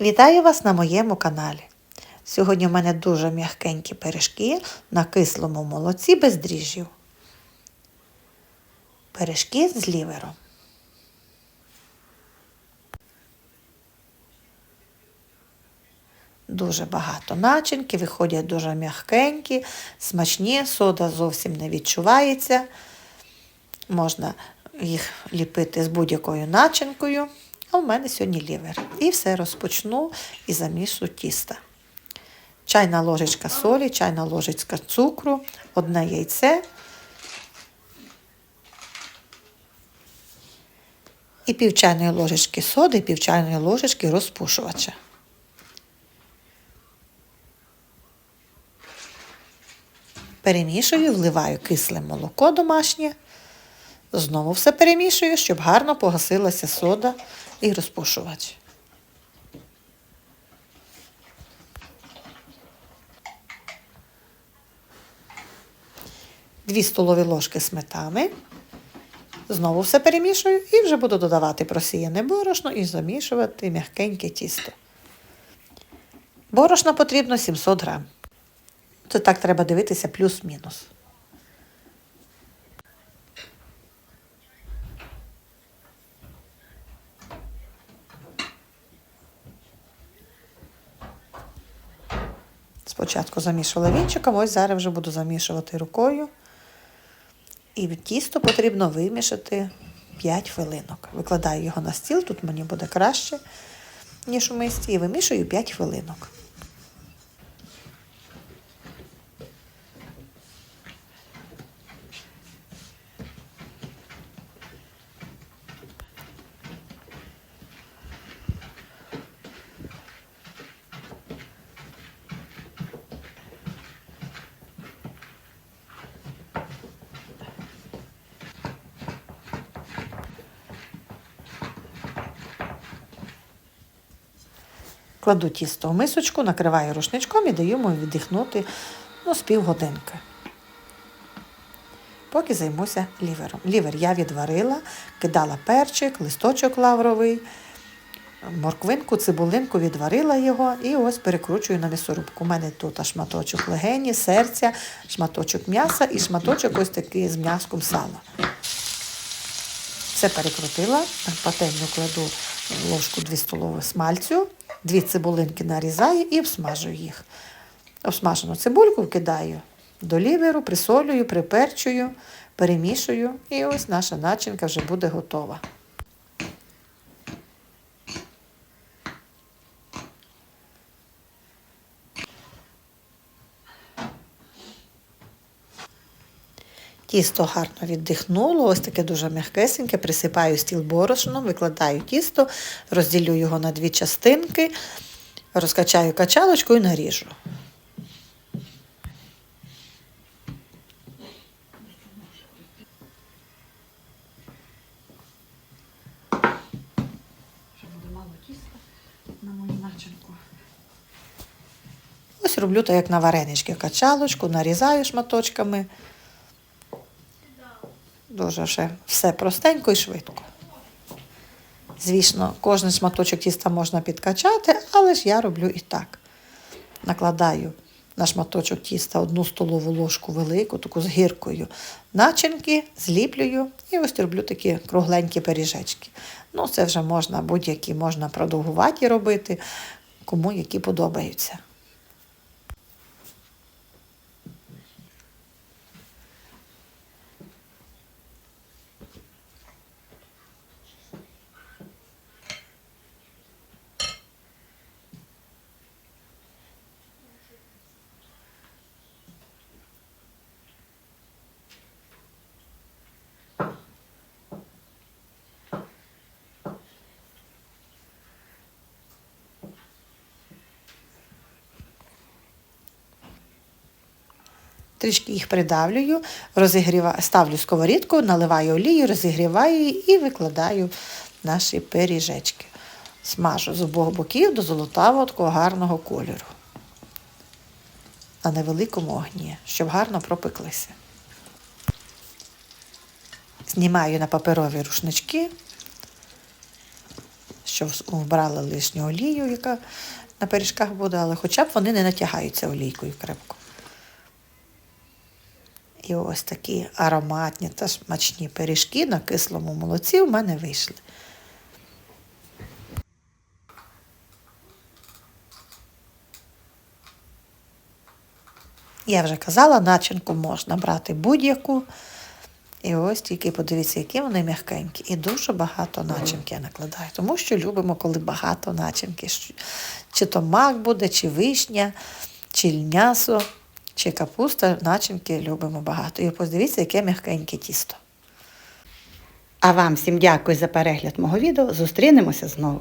Вітаю вас на моєму каналі. Сьогодні у мене дуже м'ягкенькі пиріжки на кислому молоці без дріжджів. Пиріжки з лівером. Дуже багато начинки, виходять дуже м'ягкенькі, смачні, сода зовсім не відчувається. Можна їх ліпити з будь-якою начинкою. А в мене сьогодні лівер. І все розпочну і замішу тіста. Чайна ложечка солі, чайна ложечка цукру, одне яйце. І пів чайної ложечки соди, пів чайної ложечки розпушувача. Перемішую, вливаю кисле молоко домашнє. Знову все перемішую, щоб гарно погасилася сода і розпушувач. Дві столові ложки сметани. Знову все перемішую і вже буду додавати просіяне борошно і замішувати м'якеньке тісто. Борошна потрібно 700 грам. Це так треба дивитися плюс-мінус. Спочатку замішувала вінчиком, ось зараз вже буду замішувати рукою. І тісто потрібно вимішати 5 хвилинок. Викладаю його на стіл, тут мені буде краще, ніж у мисці, і вимішую 5 хвилинок. Кладу тісто в мисочку, накриваю рушничком і даю йому віддихнути ну, з півгодинки. Поки займуся лівером. Лівер я відварила, кидала перчик, листочок лавровий, морквинку, цибулинку, відварила його і ось перекручую на м'ясорубку. У мене тут шматочок легені, серця, шматочок м'яса і шматочок ось такий з м'яском сала. Все перекрутила, на пательню кладу ложку 2 столових смальцю, дві цибулинки нарізаю і обсмажую їх. Обсмажену цибульку вкидаю до ліверу, присолюю, приперчую, перемішую, і ось наша начинка вже буде готова. Тісто гарно віддихнуло, ось таке дуже м'якесеньке, присипаю стіл борошном, викладаю тісто, розділю його на дві частинки, розкачаю качалочку і наріжу. Ось роблю так, як на варенички, качалочку, нарізаю шматочками. Дуже ще все простенько і швидко. Звісно, кожен шматочок тіста можна підкачати, але ж я роблю і так. Накладаю на шматочок тіста одну столову ложку велику, таку з гіркою начинки, зліплюю і ось роблю такі кругленькі пиріжечки. Ну, це вже можна будь-які, можна продовгуваті робити, кому які подобаються. Трішки їх придавлюю, розігріваю, ставлю сковорідку, наливаю олію, розігріваю її і викладаю наші пиріжечки. Смажу з обох боків до золотавого такого гарного кольору. На невеликому огні, щоб гарно пропеклися. Знімаю на паперові рушнички, що вс- вбрали лишню олію, яка на пиріжках буде, але хоча б вони не натягаються олійкою крепко. І ось такі ароматні та смачні пиріжки на кислому молоці в мене вийшли. Я вже казала, начинку можна брати будь-яку. І ось тільки подивіться, які вони м'якенькі. І дуже багато начинки я накладаю. Тому що любимо, коли багато начинки. Чи то мак буде, чи вишня, чи м'ясо, чи капуста. Начинки любимо багато. І подивіться, яке м'якеньке тісто. А вам всім дякую за перегляд мого відео. Зустрінемося знову.